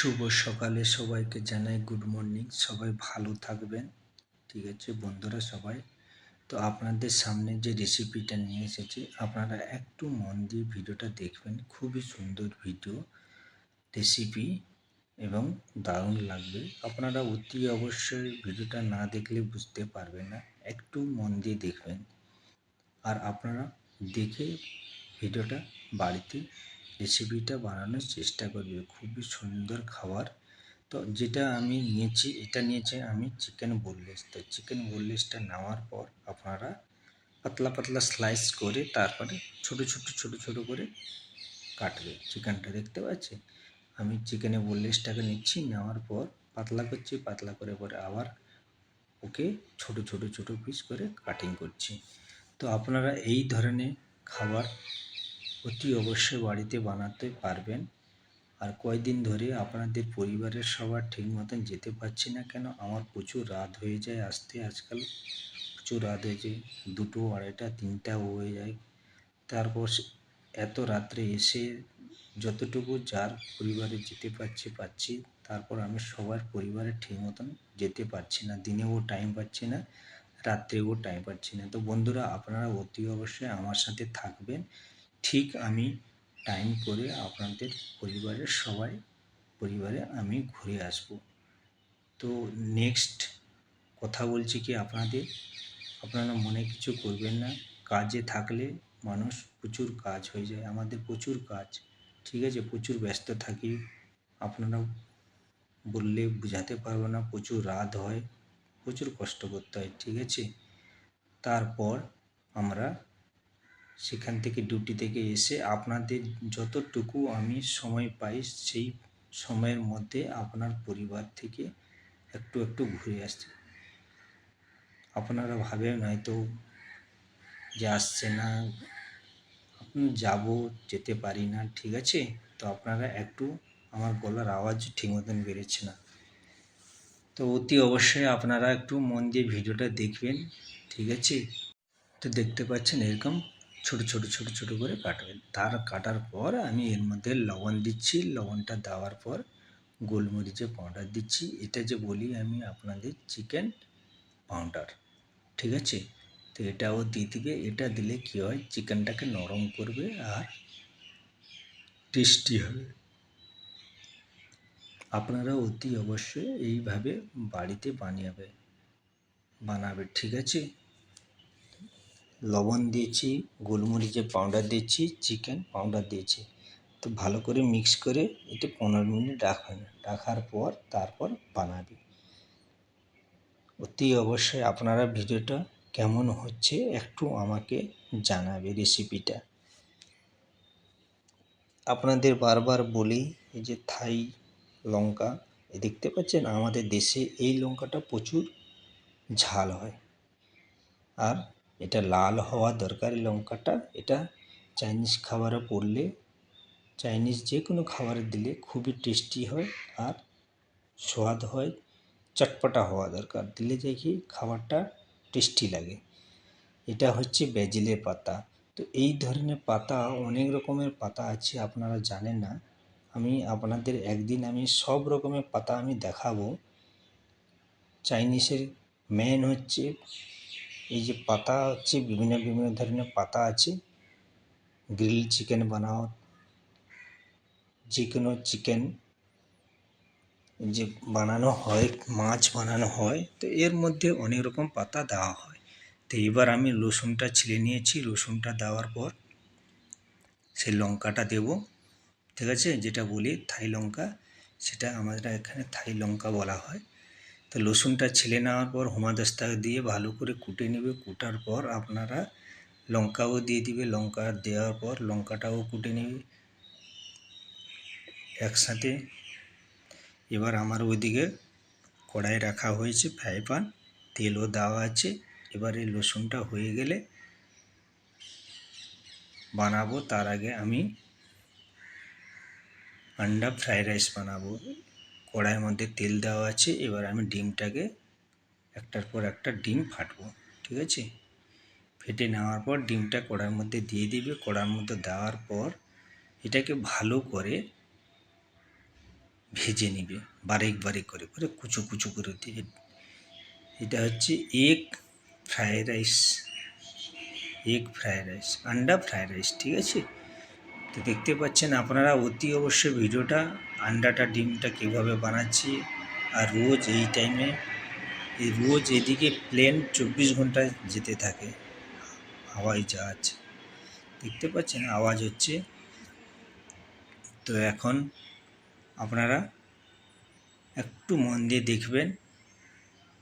শুভ সকালে সবাইকে জানাই গুড মর্নিং সবাই ভালো থাকবেন, ঠিক আছে? বন্ধুরা সবাই, তো আপনাদের সামনে যে রেসিপিটা নিয়ে এসেছি, আপনারা একটু মন দিয়ে ভিডিওটা দেখবেন। খুবই সুন্দর ভিডিও রেসিপি এবং দারুণ লাগবে। আপনারা অতি অবশ্যই ভিডিওটা না দেখলে বুঝতে পারবেন না, একটু মন দিয়ে দেখবেন। আর আপনারা দেখে ভিডিওটা বাড়িতে রেসিপিটা বানানোর চেষ্টা করবে। খুবই সুন্দর খাবার। তো যেটা আমি নিয়েছি, এটা নিয়েছি আমি চিকেন বোনলেস তো চিকেন বোনলেসটা নেওয়ার পর আপনারা পাতলা পাতলা স্লাইস করে তারপরে ছোট ছোট ছোট ছোট করে কাটবে। চিকেনটা দেখতে পাচ্ছি আমি চিকেনে বোনলেসটাকে নিচ্ছি, নেওয়ার পর পাতলা করছি, পাতলা করে পরে আবার ওকে ছোট ছোট ছোট পিস করে কাটিং করছি। তো আপনারা এই ধরনের খাবার অতি অবশ্যই বাড়িতে বানাতে পারবেন। আর কয়দিন ধরে আপনাদের পরিবারের সবার ঠিক মতন যেতে পারছি না কেন? আমার প্রচুর রাত হয়ে যায় আসতে আজকাল। প্রচুর রাত হয়ে যায়, দুটো, আড়াইটা তিনটা হয়ে যায়। তারপর এত রাত্রে এসে যতটুকু যার পরিবারে যেতে পারছি পাচ্ছি তারপর আমি সবার পরিবারে ঠিক মতন যেতে পারছি না। দিনেও টাইম পাচ্ছি না, রাত্রেও টাইম পাচ্ছি না। তো বন্ধুরা, আপনারা অতি অবশ্যই আমার সাথে থাকবেন। ঠিক আমি টাইম করে আপনাদের পরিবারের সবাই, পরিবারে আমি ঘুরে আসব। তো নেক্সট কথা বলছি কি আপনাদের? আপনারা মনে কিছু করবেন না। কাজে থাকলে মানুষ প্রচুর কাজ হয়ে যায়। আমাদের প্রচুর কাজ, ঠিক আছে? প্রচুর ব্যস্ত থাকি। আপনারা বললে বোঝাতে পারব না। প্রচুর রাত হয়, প্রচুর কষ্ট করতে হয়, ঠিক আছে? তারপর আমরা সেখান থেকে ডিউটি থেকে এসে আপনাদের যতটুকু আমি সময় পাই সেই সময়ের মধ্যে আপনার পরিবার থেকে একটু একটু ঘুরে আসছি। আপনারা ভাবেন হয়তো যে আসছে না যাব, যেতে পারি না, ঠিক আছে? তো আপনারা একটু আমার গলার আওয়াজ ঠিক মতন বেড়েছে না। তো অতি অবশ্যই আপনারা একটু মন দিয়ে ভিডিওটা দেখবেন, ঠিক আছে? তো দেখতে পাচ্ছেন এরকম ছোট ছোট ছোট ছোট করে কাটবেন। তার কাটার পর আমি এর মধ্যে লবণ দিচ্ছি। লবণটা দেওয়ার পর গোলমরিচের পাউডার দিচ্ছি। এটা যে বলি আমি আপনাদের চিকেন পাউডার, ঠিক আছে? তো এটাও দিয়ে দিবে। এটা দিলে কী হয়? চিকেনটাকে নরম করবে আর টেস্টি হবে। আপনারা অতি অবশ্যই এইভাবে বাড়িতে বানিয়ে বানাবে, ঠিক আছে? লবণ দিয়েছি গোলমরিচের পাউডার দিয়েছি চিকেন পাউডার দিয়েছি। তো ভালো করে মিক্স করে এটা পনেরো মিনিট রাখবেন। রাখার পর তারপর বানাবে। অতি অবশ্যই আপনারা ভিডিওটা কেমন হচ্ছে একটু আমাকে জানাবে রেসিপিটা আপনাদের বারবার বলি, এই যে থাই লঙ্কা দেখতে পাচ্ছেন আমাদের দেশে এই লঙ্কাটা প্রচুর ঝাল হয়। আর এটা লাল হওয়া দরকার লঙ্কাটা। এটা চাইনিজ খাবারে পড়লে চাইনিজ যে কোনো খাবারে দিলে খুবই টেস্টি হয় আর স্বাদ হয়, চটপটা হওয়া দরকার। দিলে কি খাবারটা টেস্টি লাগে। এটা হচ্ছে বেজিলের পাতা। তো এই ধরনের পাতা অনেক রকমের পাতা আছে, আপনারা জানেন না। আমি আপনাদের একদিন আমি সব রকমের পাতা আমি দেখাবো। চাইনিজের মেন হচ্ছে এই যে পাতা হচ্ছে বিভিন্ন বিভিন্ন ধরনের পাতা আছে গ্রিল চিকেন বানাও যে কোনো চিকেন যে বানানো হয়, মাছ বানানো হয়, তো এর মধ্যে অনেক রকম পাতা দেওয়া হয়। তো এবার আমি রসুনটা ছিলে নিয়েছি, রসুনটা দেওয়ার পর সেই লঙ্কাটা দেব, ঠিক আছে? যেটা বলি থাই লঙ্কা, সেটা আমাদের এখানে থাই লঙ্কা বলা হয়। তো লসুনটা ছেলে নেওয়ার পর হোমাদস্তা দিয়ে ভালো করে কুটে নেবে, কুটার পর আপনারা লঙ্কাও দিয়ে দিবে, লঙ্কা দেওয়ার পর লঙ্কাটাও কুটে নেবে একসাথে। এবার আমার ওইদিকে কড়াই রাখা হয়েছে, ফ্রাই প্যান, তেলও দেওয়া আছে। এবার এই লসুনটা হয়ে গেলে বানাবো, তার আগে আমি আন্ডা ফ্রাইড রাইস বানাবো। কড়াইয়ের মধ্যে তেল দেওয়া আছে, এবার আমি ডিমটাকে একটার পর একটা ডিম ফাটবো, ঠিক আছে? ফেটে নেওয়ার পর ডিমটা কড়ার মধ্যে দিয়ে দিবে কড়ার মধ্যে দেওয়ার পর এটাকে ভালো করে ভেজে নিবে, বারেক বারেক করে করে কুচো কুচো করে দিয়ে। এটা হচ্ছে egg fried rice egg fried rice আন্ডা ফ্রায়েড রাইস ঠিক আছে? তো দেখতে পাচ্ছেন আপনারা অতি অবশ্যই ভিডিওটা আন্ডাটা ডিমটা কীভাবে বানাচ্ছি আর রোজ এই টাইমে, এই রোজ এদিকে প্লেন চব্বিশ ঘণ্টা যেতে থাকে হাওয়াই জাহাজ। দেখতে পাচ্ছেন আওয়াজ হচ্ছে। তো এখন আপনারা একটু মন দিয়ে দেখবেন।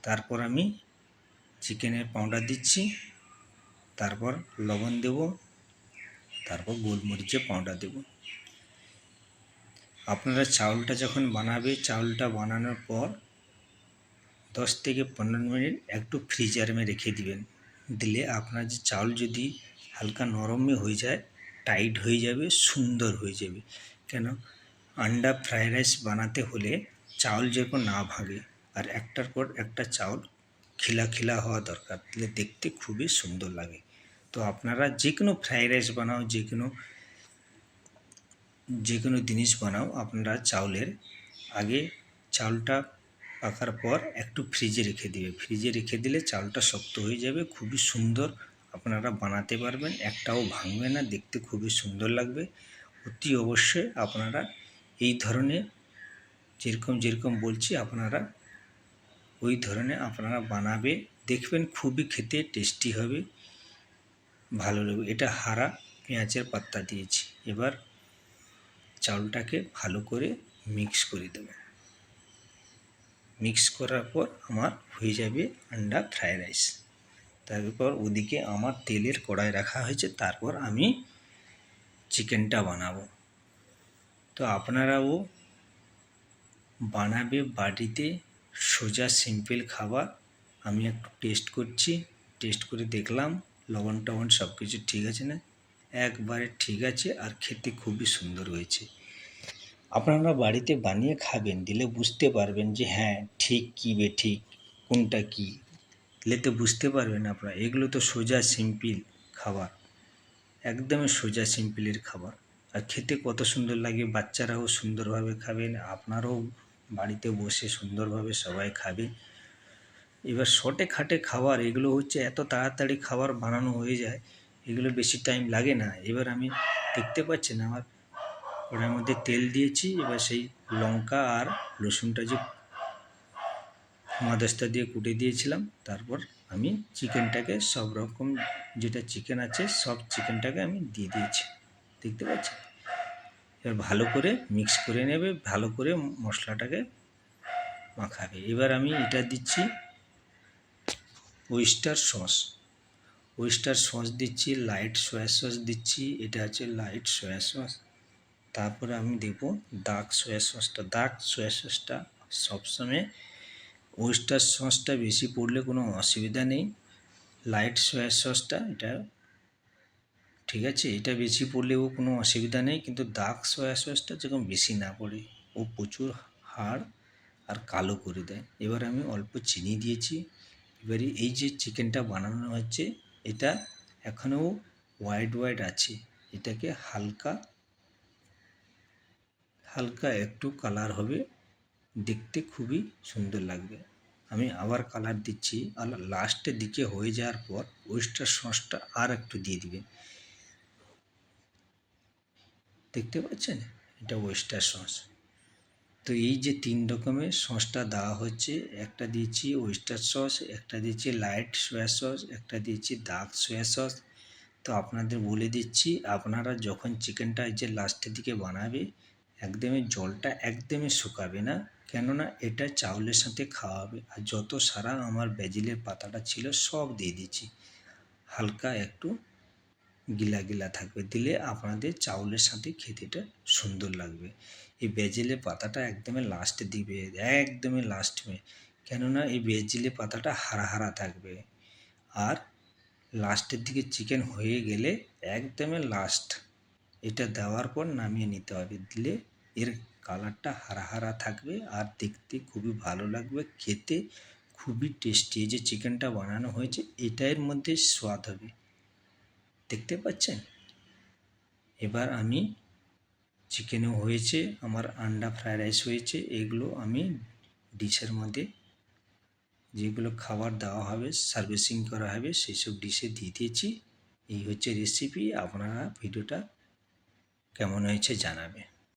তারপর আমি চিকেনের পাউডার দিচ্ছি, তারপর লবণ দেব, তারপর গোলমরিচের পাউডার দেব। আপনারা চাউলটা যখন বানাবে, চাউলটা বানানোর পর দশ থেকে পনেরো মিনিট একটু ফ্রিজারে রেখে দিবেন। দিলে আপনার যে চাউল যদি হালকা নরমে হয়ে যায় টাইট হয়ে যাবে, সুন্দর হয়ে যাবে। কেন? আন্ডা ফ্রায়েড রাইস বানাতে হলে চাউল যেরকম না ভাঙে, আর একটার পর একটা চাউল খিলা খিলা হওয়া দরকার। তাহলে দেখতে খুবই সুন্দর লাগে। তো আপনারা যে কোনো ফ্রায়েড রাইস বানাও যে কোনো যে কোনো জিনিস বানাও, আপনারা চাউলের আগে চাউলটা পাকার পর একটু ফ্রিজে রেখে দিবে। ফ্রিজে রেখে দিলে চাউলটা শক্ত হয়ে যাবে, খুবই সুন্দর আপনারা বানাতে পারবেন। একটাও ভাঙবে না, দেখতে খুবই সুন্দর লাগবে। অতি অবশ্যই আপনারা এই ধরনের যেরকম যেরকম বলছি, আপনারা ওই ধরনের আপনারা বানাবে, দেখবেন খুবই খেতে টেস্টি হবে, ভালো লাগবে। এটা হারা পেঁয়াজের পাত্তা দিয়েছি। এবার চাউলটাকে ভালো করে মিক্স করে দেবো। মিক্স করার পর আমার হয়ে যাবে আন্ডা ফ্রায়েড রাইস তারপর ওদিকে আমার তেলের কড়াই রাখা হয়েছে, তারপর আমি চিকেনটা বানাবো। তো আপনারাও বানাবে বাড়িতে সোজা সিম্পল খাবার। আমি একটু টেস্ট করছি। টেস্ট করে দেখলাম লবণ টবণ সব কিছু ঠিক আছে না? একবারে ঠিক আছে আর খেতে খুবই সুন্দর হয়েছে। আপনারা বাড়িতে বানিয়ে খাবেন, দিলে বুঝতে পারবেন যে হ্যাঁ ঠিক কী বে ঠিক, কোনটা কী। লেতে বুঝতে পারবেন আপনারা, এগুলো তো সোজা সিম্পল খাবার, একদমই সোজা সিম্পলের খাবার। আর খেতে কত সুন্দর লাগে, বাচ্চারাও সুন্দরভাবে খাবেন আপনারাও বাড়িতে বসে সুন্দরভাবে সবাই খাবে। এবার শর্টে খাটে খাবার, এগুলো হচ্ছে এত তাড়াতাড়ি খাবার বানানো হয়ে যায় এগুলো বেশি টাইম লাগে না। এবার আমি দেখতে পাচ্ছেন আমার কড়াইয়ের মধ্যে তেল দিয়েছি, এবার সেই লঙ্কা আর রসুনটা যে মাদাসটা দিয়ে কুটে দিয়েছিলাম, তারপর আমি চিকেনটাকে সব রকম যেটা চিকেন আছে, সব চিকেনটাকে আমি দিয়ে দিয়েছি। দেখতে পাচ্ছেন? এবার ভালো করে মিক্স করে নেবে, ভালো করে মশলাটাকে মাখাবে। এবার আমি এটা দিচ্ছি ওয়েস্টার সস ওয়েস্টার সস দিচ্ছি, লাইট সয়া সস দিচ্ছি, এটা হচ্ছে লাইট সয়া সস। তারপরে আমি দেব ডার্ক সয়া সসটা। ডার্ক সয়া সসটা সবসময় ওয়েস্টার সসটা বেশি পড়লে কোনো অসুবিধা নেই। লাইট সয়া সসটা এটা ঠিক আছে, এটা বেশি পড়লেও কোনো অসুবিধা নেই, কিন্তু ডার্ক সয়া সসটা যেরকম বেশি না পড়ে, ও প্রচুর হাড় আর কালো করে দেয়। এবার আমি অল্প চিনি দিয়েছি। এবারে এই যে চিকেনটা বানানো হচ্ছে এটা এখনও হোয়াইট হোয়াইট আছে। এটাকে হালকা হালকা একটু কালার হবে। দেখতে খুবই সুন্দর লাগবে। আমি আবার কালার দিচ্ছি আর লাস্টের দিকে হয়ে যাওয়ার পর ওয়েস্টার সসটা আর একটু দিয়ে দিবেন দেখতে পাচ্ছেন? এটা ওয়েস্টার সস তো এই যে তিন রকমের সসটা দেওয়া হচ্ছে, একটা দিয়েছি ওয়েস্টার সস, একটা দিয়েছি লাইট সোয়া সস, একটা দিয়েছি ডার্ক সোয়া সস। তো আপনাদের বলে দিচ্ছি, আপনারা যখন চিকেনটা যে লাস্টের দিকে বানাবে, একদমই জলটা একদমই শুকাবে না, কেননা এটা চাউলের সাথে খাওয়া হবে। আর যত সারা আমার বেজিলের পাতাটা ছিল সব দিয়ে দিচ্ছি। হালকা একটু গিলা গিলা থাকবে, দিলে আপনাদের চাউলের সাথে খেতেটা সুন্দর লাগবে। এই বেজিলের পাতাটা একদমই লাস্টে দিবে, একদমই লাস্টে কেননা এই বেজিলের পাতাটা হারা হারা থাকবে। আর লাস্টের দিকে চিকেন হয়ে গেলে একদমই লাস্ট এটা দেওয়ার পর নামিয়ে নিতে হবে। দিলে এর কালারটা হারা হারা থাকবে আর দেখতে খুবই ভালো লাগবে। খেতে খুবই টেস্টি যে চিকেনটা বানানো হয়েছে, এটার মধ্যে স্বাদ হবে। দেখতে পাচ্ছেন? এবার আমি চিকেনও হয়েছে, আমার আন্ডা ফ্রায়েড রাইস হয়েছে, এগুলো আমি ডিশের মধ্যে যেগুলো খাবার দেওয়া হবে, সার্ভিসিং করা হবে সেই সব ডিশে দিয়ে দিয়েছি। এই হচ্ছে রেসিপি আপনারা ভিডিওটা কেমন হয়েছে জানাবে